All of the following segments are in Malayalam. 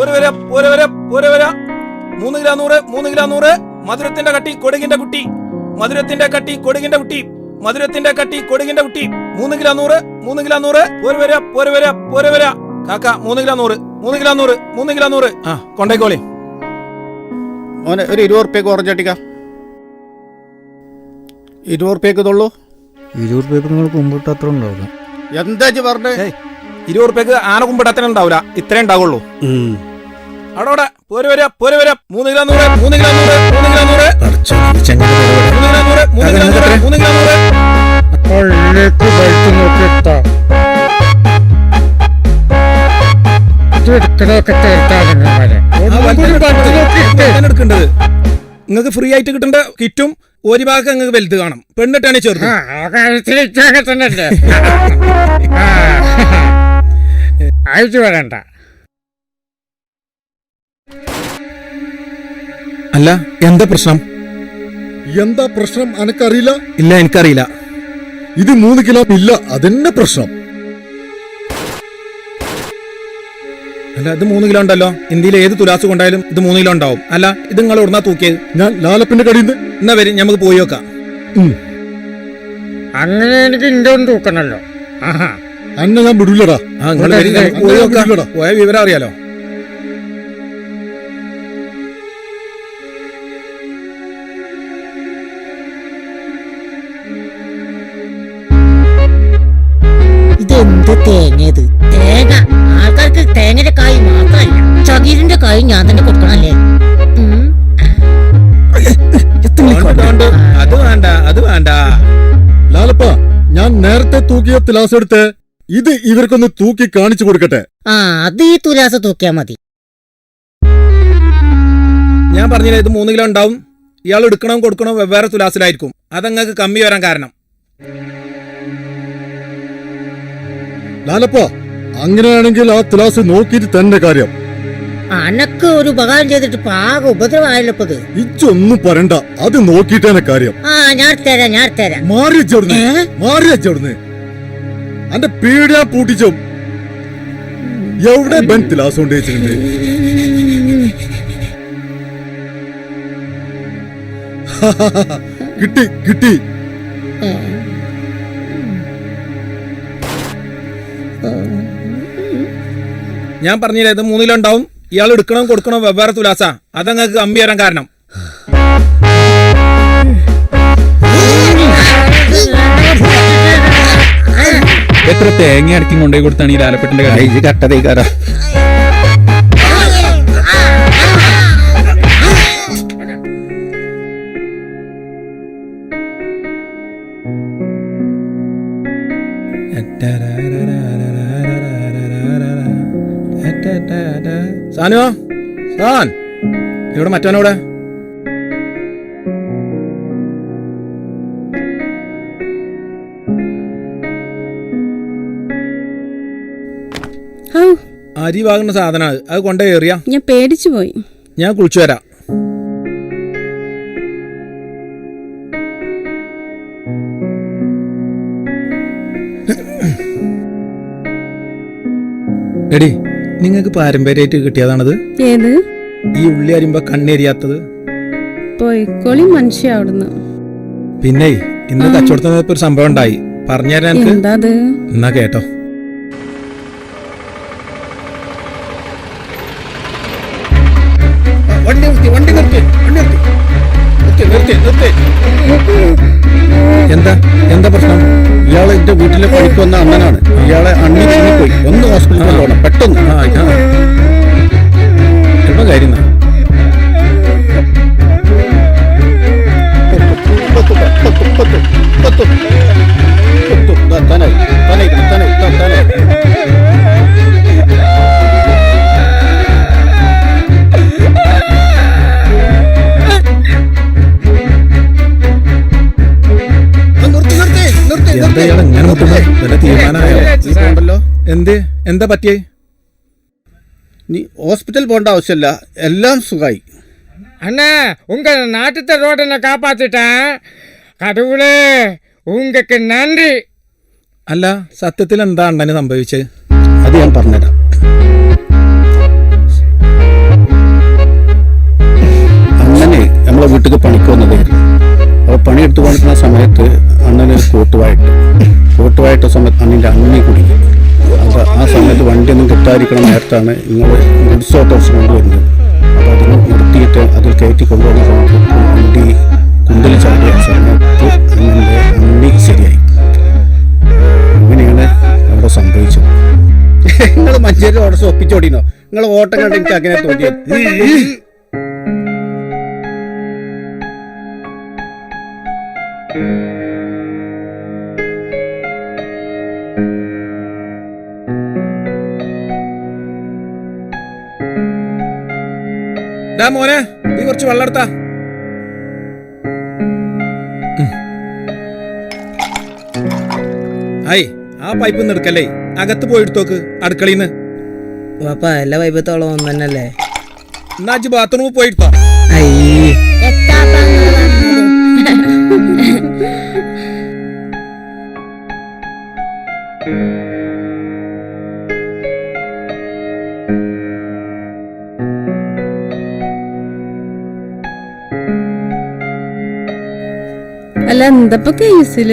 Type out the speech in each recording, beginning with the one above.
ഒരു വര ഒരു വര ഒരു വര. മൂന്ന് കിലോ നൂറ് മൂന്ന് കിലോ നൂറ്. മധുരത്തിന്റെ കട്ടി കൊടുകിന്റെ കുട്ടി. മധുരത്തിന്റെ കട്ടി കൊടുകിന്റെ കുട്ടി. മധുരത്തിന്റെ കട്ടി കൊടുകിന്റെ കുട്ടി. മൂന്ന് കിലോ നൂറ് മൂന്ന് കിലോ നൂറ്. ഒരു വര ഒരു വര ഒരു വര. കാക്ക മൂന്ന് കിലോ നൂറ് മൂന്ന് കിലോ നൂറ് മൂന്ന് കിലോ നൂറ്. ആ കൊണ്ടേക്കോളി. മോനെ ഒരു ഇരുപത് റുപ്യക്ക് ഓറഞ്ചട്ടിക്ക ഇരുപത് റുപ്യക്ക് ഇതുള്ളൂ. ഇരുപത് റുപ്യക്ക് നിങ്ങൾ കുമ്പിട്ട് അത്ര ഉണ്ടാവില്ല. എന്താ പറഞ്ഞേ? ഇരുപത് റുപ്യക്ക് ആന കുമ്പിടത്തിന് ഉണ്ടാവില്ല ഇത്രേ ഉണ്ടാവുള്ളൂ. അവിടെ അവിടെ. പോര് വരാ പോര് വരാ. മൂന്ന് കിലോ നൂറ് മൂന്ന് കിലോ നൂറ് മൂന്ന് കിലോ നൂറ് മൂന്ന് കിലോ നൂറ് മൂന്ന് കിലോ നൂറ് മൂന്ന് കിലോ നൂറ് നിങ്ങൾക്ക് ഫ്രീ ആയിട്ട് കിട്ടേണ്ട കിറ്റും ഒരു ഭാഗം അങ്ങ് വലുത് കാണും. പെണ്ണിട്ടാണ് ചെറുത്. അയച്ചു വരണ്ട. അല്ല എന്താ പ്രശ്നം? എന്താ പ്രശ്നം അനക്കറിയില്ല? ഇല്ല എനിക്കറിയില്ല. ഇത് മൂന്ന് കിലോ ഇല്ല അതെന്നെ പ്രശ്നം. അല്ല ഇത് മൂന്ന് കിലോ ഉണ്ടല്ലോ. ഇന്ത്യയിൽ ഏത് തുലാസ് കൊണ്ടായാലും ഇത് മൂന്ന് കിലോ ഉണ്ടാവും. അല്ല ഇത് നിങ്ങൾ ഉടനാ തൂക്കിയത്? ഞാൻ ലാലപ്പിന്റെ കടിയിൽ നിന്ന് എന്നാ വരും നമുക്ക് പോയി നോക്കാം. അങ്ങനെ എനിക്ക് ഇന്റെ ഒന്ന് തൂക്കണല്ലോ. ആഹാ. അന്നെ ഞാൻ വിടില്ലടാ ആ നിങ്ങൾ വരും നമുക്ക് പോയി നോക്കാം. പോയ വിവരം അറിയാലോ. ഇതെന്ത് തേങ്ങയത് തേങ്ങ. ആൾക്കാർക്ക് തേങ്ങയുടെ കായ് മാത്രമല്ല ചകിരിന്റെ കായ് ഞാൻ തന്നെ കൊടുക്കണല്ലേ? വേണ്ട. അത് വേണ്ട അത് വേണ്ട. ലാലപ്പ ഞാൻ നേരത്തെ തൂക്കിയ തുലാസ് എടുത്ത് ഇത് ഇവർക്കൊന്ന് തൂക്കി കാണിച്ചു കൊടുക്കട്ടെ. ആ അത് ഈ തുലാസ് തൂക്കിയാ മതി. ഞാൻ പറഞ്ഞില്ല ഇത് മൂന്ന് കിലോ ഉണ്ടാവും. ഇയാൾ എടുക്കണം കൊടുക്കണോ വെവ്വേറെ തുലാസിലായിരിക്കും. അതങ്ങക്ക് കമ്മി വരാൻ കാരണം. ലാലപ്പ അങ്ങനെയാണെങ്കിൽ ആ തുലാസ് നോക്കിയിട്ട് തന്നെ കാര്യം. അനക്ക് ഒരു ഉപകാരം ചെയ്തിട്ട് ഇപ്പൊ ആകെ ഉപദ്രവമായല്ലോ ഇത്. ഇച്ചൊന്നും പറയണ്ട. അത് നോക്കിട്ടേനെ കാര്യം. ആ ഞാൻ തരാം ഞാൻ തരാം. മാറി വെച്ചവിടുന്ന് മാറി വെച്ചവിടുന്ന് അന്റെ പീഡാ പൂട്ടിച്ചോ. എവിടെ ബെൻ തിലാസ് കൊണ്ട് വെച്ചിട്ടുണ്ട്? കിട്ടി കിട്ടി. ഞാൻ പറഞ്ഞില്ല ഇത് മൂന്ന് കിലോ ഉണ്ടാവും ഇയാൾ എടുക്കണം കൊടുക്കണം വെവ്വേറെ തുലാസ. അതങ്ങൾക്ക് കമ്മി വരാൻ കാരണം. എത്ര തേങ്ങ അടക്കി കൊണ്ടുപോയി കൊടുത്താണ് ഈ ലാലപ്പെട്ടിന്റെ കട ഇത് കട്ടതേക്കാരാ സാനുവോ? സാൻ ഇവിടെ മറ്റവനോടെ? അരി വാങ്ങുന്ന സാധനമാണ് അത് കൊണ്ടേ ഏറിയ. ഞാൻ പേടിച്ചു പോയി. ഞാൻ കുളിച്ചു വരാം. എടി നിങ്ങൾക്ക് പാരമ്പര്യമായിട്ട് കിട്ടിയതാണത്? ഏത്? ഈ ഉള്ളി അരിയുമ്പോ കണ്ണെരിയാത്തത്. പോയിക്കോളി മനുഷ്യ അവിടുന്ന്. പിന്നെ ഇന്ന് കച്ചവടത്തിന് ഒരു സംഭവം ഉണ്ടായി. പറഞ്ഞുതരാൻ എന്നാ കേട്ടോ. വണ്ടി നിർത്തി വണ്ടി നിർത്തി വണ്ടി നിർത്തി. നിർത്തി നിർത്തി നിർത്തി. എന്താ? എന്താ പ്രശ്നം? ഇയാൾ എന്റെ വീട്ടിലെ പണിക്ക് വന്ന അണ്ണനാണ് ഇയാളെ അണ്ണി പോയി. ഒന്ന് ഹോസ്പിറ്റലിൽ പോകണം പെട്ടെന്ന്. ഇയാൾ ഇങ്ങനെ മുട്ടുന്നത് വല്ല തീരുമാനമായോ നീ പോണ്ടല്ലോ എന്ത് എന്താ പറ്റിയേ നീ ഹോസ്പിറ്റൽ പോകേണ്ട ആവശ്യമില്ല എല്ലാം സുഖമായി அண்ணா உங்க நாட்டுத்த ரோடனை காப்பாத்திட்டேன் கடவுளே உங்களுக்கு நன்றி അല്ല സത്യത്തിൽ എന്താ അണ്ണന് സംഭവിച്ചത് അത് ഞാൻ പറഞ്ഞുതരാം അണ്ണന് നമ്മളെ വീട്ടിൽ പണിക്ക് വന്നതായിരുന്നു അപ്പോൾ പണി എടുത്തു കൊണ്ടിരുന്ന സമയത്ത് അണ്ണന് കൂട്ടുവായിട്ട് കൂട്ടുവായിട്ട സമയത്ത് അണ്ണിന്റെ അണ്ണി കുടുങ്ങി. അത് ആ സമയത്ത് വണ്ടിയൊന്നും കിട്ടാതിരിക്കണ നേരത്താണ് നിങ്ങൾ ഗുഡ്സ് ഓട്ടോസ് കൊണ്ടുവരുന്നത്. അപ്പോൾ അതിന് നിർത്തിയിട്ട് അതിൽ കയറ്റി കൊണ്ടുവന്ന സമയത്ത് വണ്ടി കുണ്ടിൽ ചാടിയ സമയത്ത് അണ്ണന്റെ അണ്ണി ശരിയായി. അങ്ങനെയാണ് അവിടെ സംഭവിച്ചത്. നിങ്ങൾ മഞ്ചേരി ഓട്ടോസ് ഒപ്പിച്ചോടിനോ നിങ്ങൾ ഓട്ടം കണ്ട് എനിക്ക് അങ്ങനെ തോന്നിയത്. ഡാ മോനെ നീ കുറച്ച് വെള്ളം എടുത്താ. ഐ ആ പൈപ്പ് ഒന്ന് എടുക്കല്ലേ? അകത്ത് പോയി എടുത്തോക്ക് അടുക്കളയിന്ന്. പാപ്പ എല്ലാ വൈബത്തോളം ഒന്ന് തന്നെയല്ലേ എന്നാ അജ് ബാത്റൂമിൽ പോയി എടുത്തോ. അയ്യേ എത്താപ്പാ അല്ല എന്തപ്പോ കേസിൽ?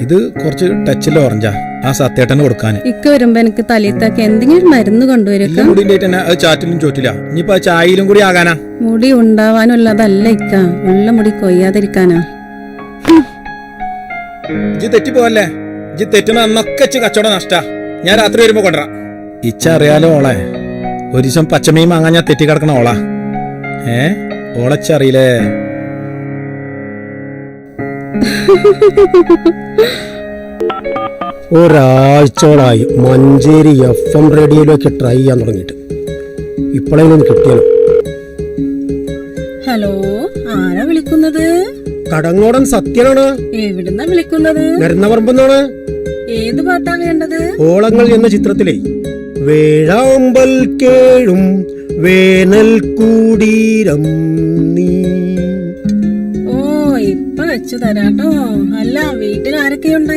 ഇത് കുറച്ച് ടച്ചിൽ ഓറഞ്ചാ ആ. സത്യേട്ടന് കൊടുക്കാൻ ഇക്ക വരുമ്പോ എനിക്ക് തലയിത്താക്കി എന്തെങ്കിലും മരുന്ന് കൊണ്ടുവരും അത് ചാറ്റിലും ചോറ്റില്ല ഇനിയിപ്പോ ചായയിലും കൂടി ആകാനാ. മുടി ഉണ്ടാവാനുള്ളതല്ല ഇക്ക. ഉള്ള മുടി കൊയ്യാതിരിക്കാനാ. ഇജ്ജി തെറ്റിപ്പോവല്ലേ? ഇജ്ജി തെറ്റുന്ന അന്നൊക്കെ കച്ചവടം നഷ്ട. ഞാൻ രാത്രി വരുമ്പോ കൊണ്ടുവരാം. ഇച്ച അറിയാലോ ഓളെ? ഒരു ദിവസം പച്ചമീൻ വാങ്ങാൻ ഞാൻ തെറ്റി കിടക്കണ ഓളാ. ഏ? ഓളച്ചറിയില്ലേ ഒരാഴ്ചകളായി മഞ്ചേരി എഫ് എം റേഡിയോയിലേക്ക് ട്രൈ ചെയ്യാൻ തുടങ്ങിയിട്ട്. ഇപ്പോഴെങ്കിലും കിട്ടിയാലോ? ഹലോ ആരാ വിളിക്കുന്നത്? കടങ്ങോടൻ സത്യനാണ്. എവിടുന്നാ വിളിക്കുന്നത്? നരുന്നപറമ്പെന്നാണ് ഏത് പാട്ടാണ് വേണ്ടത് ഓളങ്ങൾ എന്ന ചിത്രത്തിലെ വേഴാമ്പൽ കേഴും വേനൽ കൂടീരം നീ. വെച്ചു തരാട്ടോ. അല്ല വീട്ടിൽ ആരൊക്കെയുണ്ട്?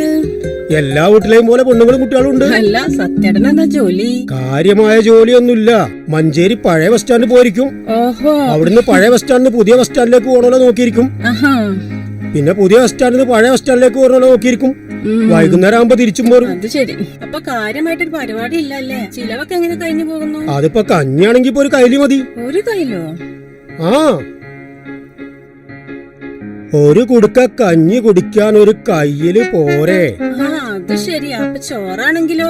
എല്ലാ വീട്ടിലെയും പോലെ പെണ്ണുങ്ങളും കുട്ടികളും ഉണ്ട്. അല്ല സത്യേട്ടൻ എന്താ ജോലി? കാര്യമായ ജോലിയൊന്നുമില്ല. മഞ്ചേരി പഴയ ബസ് സ്റ്റാൻഡ് പോയിരിക്കും. ഓഹോ. അവിടുന്ന് പഴയ ബസ് സ്റ്റാൻഡിന് പുതിയ ബസ് സ്റ്റാൻഡിലേക്ക് പോകണമല്ലോ നോക്കിയിരിക്കും. പിന്നെ പുതിയ ബസ് സ്റ്റാൻഡിൽ നിന്ന് പഴയ ബസ് സ്റ്റാൻഡിലേക്ക് പോകണമല്ലോ നോക്കിയിരിക്കും. വൈകുന്നേരം ആകുമ്പോ തിരിച്ചും പോരും അത് ശരി. അപ്പൊ കാര്യമായിട്ടൊരു പരിപാടി ഇല്ലല്ലേ ചിലവൊക്കെ എങ്ങനെ കഴിഞ്ഞു പോകുന്നു? അതിപ്പോ കഞ്ഞിയാണെങ്കി ഇപ്പൊ ഒരു കൈലി മതി. ഒരു കൈലോ ആ. ഒരു കുടുക്ക കഞ്ഞി കുടിക്കാൻ ഒരു കയ്യിൽ പോരെ. ആ അത് ശരി. അപ്പൊ ചോറാണെങ്കിലോ?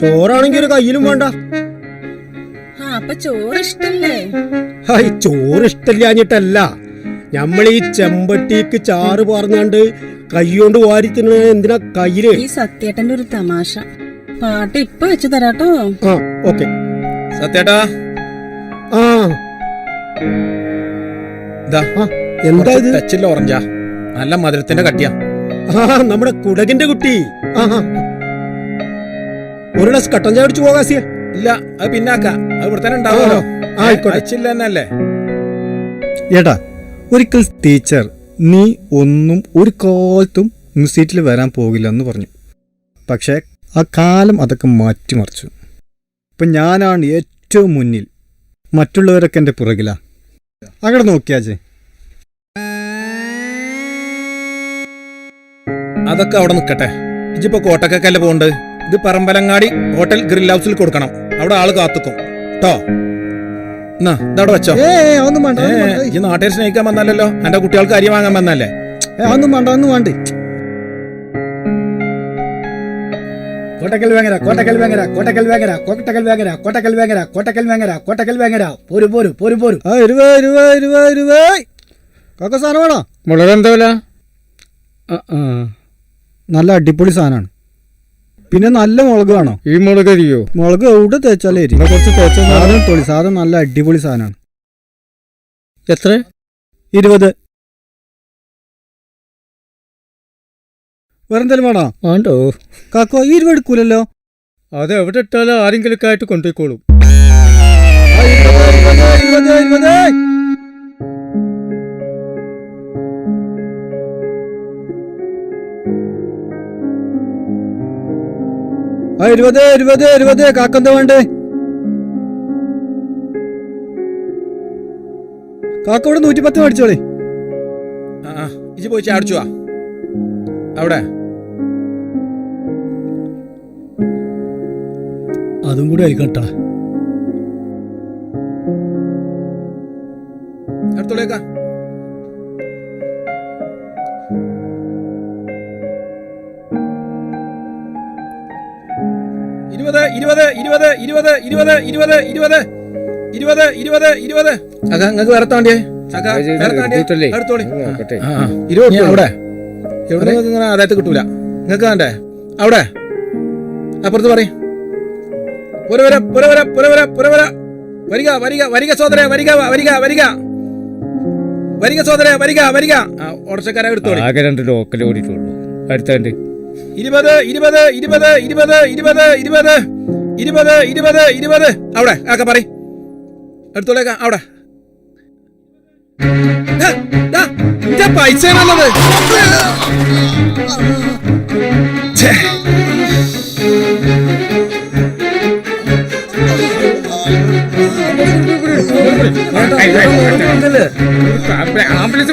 ചോറാണെങ്കി ഒരു കയ്യിലും വേണ്ട. ആ അപ്പൊ ചോറ് ഇഷ്ടല്ലേ ഹായ് ചോറ് ഇഷ്ടമില്ലാഞ്ഞിട്ടല്ല നമ്മൾ ഈ ചെമ്പട്ടിക്ക് ചാറ് പാർന്നാണ്ട് കൈകൊണ്ട് വാരി തിന്നണ എന്തിനാ കയ്യിൽ? ഈ സത്യേട്ടന്റെ ഒരു തമാശ. പാട്ട് ഇപ്പൊ വെച്ചു തരാട്ടോ. ആ ഓക്കെ. സത്യേട്ടാ. ആ. ഇതാ ആ, എന്താ ഇത്? ടച്ചില്ല ഓറഞ്ചാ നല്ല മധുരത്തിന്റെ കട്ടിയാ. ആ നമ്മുടെ കുടകിന്റെ കുട്ടി. ആ ആ. ഒരു ഗ്ലാസ് കട്ടൻ ചായ അടിച്ചു പോകാസിയ ഇല്ല അത് പിന്നാക്ക. അത് ഇവിടെ തന്നെ ഉണ്ടാവുമല്ലോ. ആയിക്കോട്ടെ. അയച്ചില്ല തന്നെയല്ലേ ഏട്ടാ ഒരിക്കൽ ടീച്ചർ നീ ഒന്നും ഒരു കാലത്തും മ്യൂസിയറ്റിൽ വരാൻ പോകില്ല എന്ന് പറഞ്ഞു. പക്ഷേ ആ കാലം അതൊക്കെ മാറ്റിമറിച്ചു ഇപ്പം ഞാനാണ് ഏറ്റവും മുന്നിൽ. മറ്റുള്ളവരൊക്കെ എന്റെ പുറകിലാ. അങ്ങോട്ട് നോക്കിയാച്ചേ അതൊക്കെ അവിടെ നിൽക്കട്ടെ. ഇജിപ്പോ കോട്ടക്കല്ലേ പോണ്ട് ഇത് പറമ്പലങ്ങാടി ഹോട്ടൽ ഗ്രിൽ ഹൗസിൽ കൊടുക്കണം. അവിടെ ആൾ കാത്തുക്കും. കേട്ടോ എന്നാ ഇതവിടെ വെച്ചോ. ഈ നാട്ടുകാർ സ്നേഹിക്കാൻ വന്നാലല്ലോ. എന്റെ കുട്ടികൾക്ക് അരി വാങ്ങാൻ വന്നല്ലേ ഒന്നും വേണ്ട ഒന്നും വേണ്ട. കോട്ടക്കൽ വേങ്ങര കോട്ടക്കൽ വേങ്ങര കോട്ടക്കൽ വേങ്ങര കോട്ടക്കൽ വേങ്ങര കോട്ടക്കൽ വേങ്ങര കോട്ടക്കൽ വേങ്ങര കോട്ടക്കൽ വേങ്ങര പോരു പോരു പോരു പോരു. ആ ഇരുപത് ഇരുപത് ഇരുപത് ഇരുപത്. കാക്ക സാധനം വേണോ? മുളക് എന്താ വില? ആ, ആ. നല്ല അടിപൊളി സാധനമാണ് പിന്നെ നല്ല മുളക് വേണോ. ഈ മുളക് അരിയോ? മുളക് എവിടെ തേച്ചാലേ അരി. കുറച്ച് തേച്ച സാധനം തൊളി സാധനം നല്ല അടിപൊളി സാധനമാണ് എത്ര? ഇരുപത്. വേറെന്തേലും വേണോ? വേണ്ടോ? കാക്കോ ഈ ഇരുപത് എടുക്കൂലല്ലോ? അത് എവിടെ ഇട്ടാലും ആരെങ്കിലും ആയിട്ട് കൊണ്ടുപോയിക്കോളും. ഇരുപത് ഇരുപത് ഇരുപത്. കാക്കെന്താ വേണ്ടേ? കാക്ക ഇവിടെ നൂറ്റി പത്ത് ആ ഇജ് പോയി ചാടിച്ചു അവിടെ. അതും കൂടെ ആയിക്കോട്ടാ. അടുത്തോളേക്കാ ഇരുപത് ഇരുപത് ഇരുപത് ഇരുപത് ഇരുപത് ഇരുപത് ഇരുപത് ഇരുപത് ഇരുപത് അക നിങ്ങൾക്ക് വേറെ താണ്ടിയേ അവിടെ എവിടെ ആദായത്ത് കിട്ടൂല നിങ്ങൾക്ക് വേണ്ടേ അവിടെ അപ്പുറത്ത് പറയും പുരവര പുരവര പുരവര പുരവര വരിക വരിക വരിക സോദര വരിക വരിക വരിക വരിക സോദര വരിക വരിക ഓടച്ചക്കാരെ എടുത്തോളി ആകെ രണ്ട് ലോക്കൽ ഓടിയിട്ടുള്ളൂ അടുത്തണ്ട് ഇരുപത് ഇരുപത് ഇരുപത് ഇരുപത് ഇരുപത് ഇരുപത് ഇരുപത് ഇരുപത് ഇരുപത് അവിടെ ആക്ക പറ എടുത്തോളേക്ക അവിടെ പൈസ നല്ലത് ആംബുലൻസ്.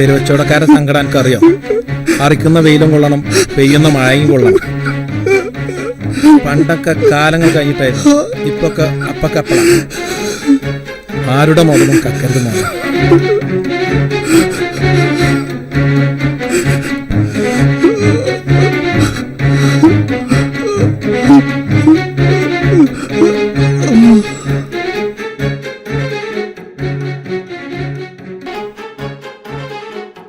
തെരുവച്ചവടക്കാരെ സങ്കടം എനിക്കറിയാം. അറിക്കുന്ന വെയിലും കൊള്ളണം പെയ്യുന്ന മഴയും കൊള്ളണം. പണ്ടൊക്കെ കാലങ്ങൾ കഴിഞ്ഞിട്ടായിരുന്നു ഇപ്പൊക്കെ അപ്പക്കപ്പള ആരുടെ മുതലും കക്കരുത്